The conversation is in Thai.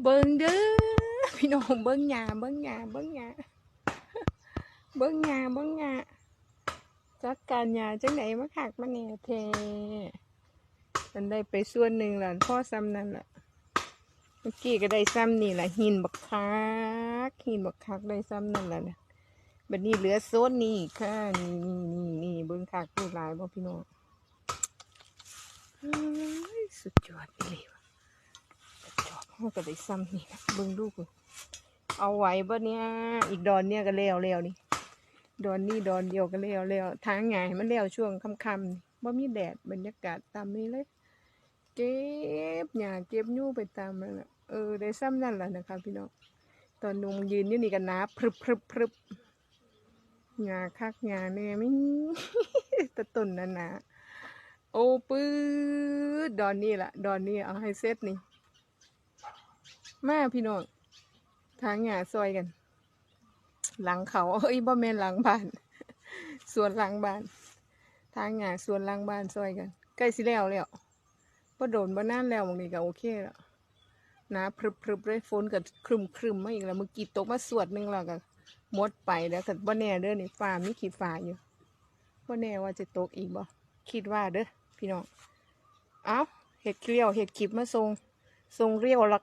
เบิ่งเด้อพี่น้องเบิ่งหญ้าเบิ่งหญ้าเบิ่งหญ้าเบิ่งหญ้าเบิ่งหญ้าจัดการหญ้าจังไหนมาคักมาแหน่แท้มันได้ไปส่วนหนึ่งล่ะพ่อซ้ำนั่นล่ะเมื่อกี้ก็ได้ซ้ำนี่แหละหินบักคักหินบักคักได้ซ้ำนั่นละเนี่ยบัดนี้เหลือโซนนี้อีกค่ะนี่นี่นี่นี่เบิ่งคักดูหลายบ่พี่น้องสุดยอดเลย ว่อก็ได้ซ้ำนี่เบิ่งดูกเอาไว้บ่เนี่ยอีกดอนเนี่ยก็แล้วแล้วนี่ดอนนี่ดอนเดียวก็แล้วแล้วทางไงมันแล้วช่วงค่ำๆนี่บ่มีแดดบรรยากาศตามนี้เลย เก็บหญ้าเก็บยู่ไปตามนั่นแหละเออได้ซ้ำนั่นแหละนะคะพี่น้องตอนนุ่งยืนอยู่นี่กันนะพรึบพรึบพรึบหญ้าคักหญ้าแน่ไม่ตะต้นนั่นนะโอ้ปื้ดดอนนี่แหละดอนนี่เอาให้เซตนี่ มาพี่น้องทางหญ้าซอยกัน หลังเขาเอ้ยบ่แม่นหลังบ้านสวนหลังบ้าน ทางหญ้าสวนหลังบ้านซอยกันใกล้สิแล้วแล้วบ่โดนบ่นานแล้วบางนี้ก็โอเคแล้วนะพรึบๆเลยฝนก็ครึมครึมมาอีกแล้วเมื่อกี้ตกมาสวดหนึ่งแล้วก็หมดไปแล้วก็บ่แน่เด้อนี่ฟ้ามีขีดฟ้าอยู่บ่แน่ว่าจะตกอีกบ่คิดว่าเด้อพี่น้องเอ้าเห็ดเกลียวเห็ดคลิปมาส่งส่งเรียวหลัก